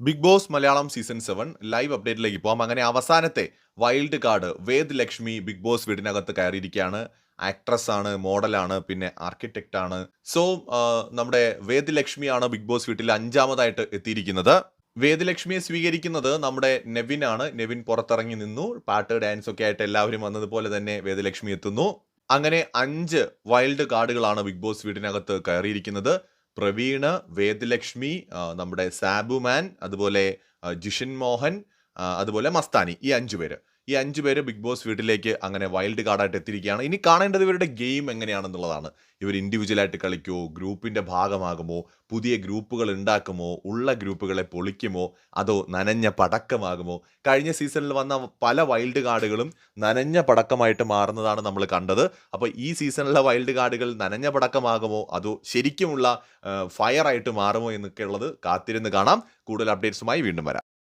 Big boss Malayalam season seven live അപ്ഡേറ്റിലേക്ക് പോകാം അങ്ങനെ അവസാനത്തെ wild card Ved Lakshmi big boss വീടിനകത്ത് കയറിയിരിക്കുകയാണ്. ആക്ട്രസ് ആണ് മോഡലാണ് പിന്നെ ആർക്കിടെക്റ്റ് ആണ്. സോ നമ്മുടെ വേദ് ലക്ഷ്മിയാണ് ബിഗ് ബോസ് വീട്ടിൽ അഞ്ചാമതായിട്ട് എത്തിയിരിക്കുന്നത്. വേദലക്ഷ്മിയെ സ്വീകരിക്കുന്നത് നമ്മുടെ നെവിൻ ആണ്. നെവിൻ പുറത്തിറങ്ങി നിന്നു. പാട്ട് ഡാൻസ് ഒക്കെ ആയിട്ട് എല്ലാവരും വന്നതുപോലെ തന്നെ വേദലക്ഷ്മി എത്തുന്നു. അങ്ങനെ അഞ്ച് വൈൽഡ് കാർഡുകളാണ് ബിഗ് ബോസ് വീടിനകത്ത് കയറിയിരിക്കുന്നത്. പ്രവീണ് വേദലക്ഷ്മി നമ്മുടെ സാബുമാൻ അതുപോലെ ജിഷിൻ മോഹൻ അതുപോലെ മസ്താനി ഈ അഞ്ചു പേര് ഈ അഞ്ച് പേര് ബിഗ് ബോസ് വീട്ടിലേക്ക് അങ്ങനെ വൈൽഡ് കാർഡായിട്ട് എത്തിയിരിക്കുകയാണ്. ഇനി കാണേണ്ടത് ഇവരുടെ ഗെയിം എങ്ങനെയാണെന്നുള്ളതാണ്. ഇവർ ഇൻഡിവിജ്വലായിട്ട് കളിക്കുമോ ഗ്രൂപ്പിന്റെ ഭാഗമാകുമോ? പുതിയ ഗ്രൂപ്പുകൾ ഉണ്ടാക്കുമോ? ഉള്ള ഗ്രൂപ്പുകളെ പൊളിക്കുമോ? അതോ നനഞ്ഞ പടക്കമാകുമോ? കഴിഞ്ഞ സീസണിൽ വന്ന പല വൈൽഡ് കാർഡുകളും നനഞ്ഞ പടക്കമായിട്ട് മാറുന്നതാണ് നമ്മൾ കണ്ടത്. അപ്പോൾ ഈ സീസണിലെ വൈൽഡ് കാർഡുകൾ നനഞ്ഞ പടക്കമാകുമോ? അതോ ശരിക്കുമുള്ള ഫയറായിട്ട് മാറുമോ എന്നൊക്കെയുള്ളത് കാത്തിരുന്ന് കാണാം. കൂടുതൽ അപ്ഡേറ്റ്സുമായി വീണ്ടും വരാം.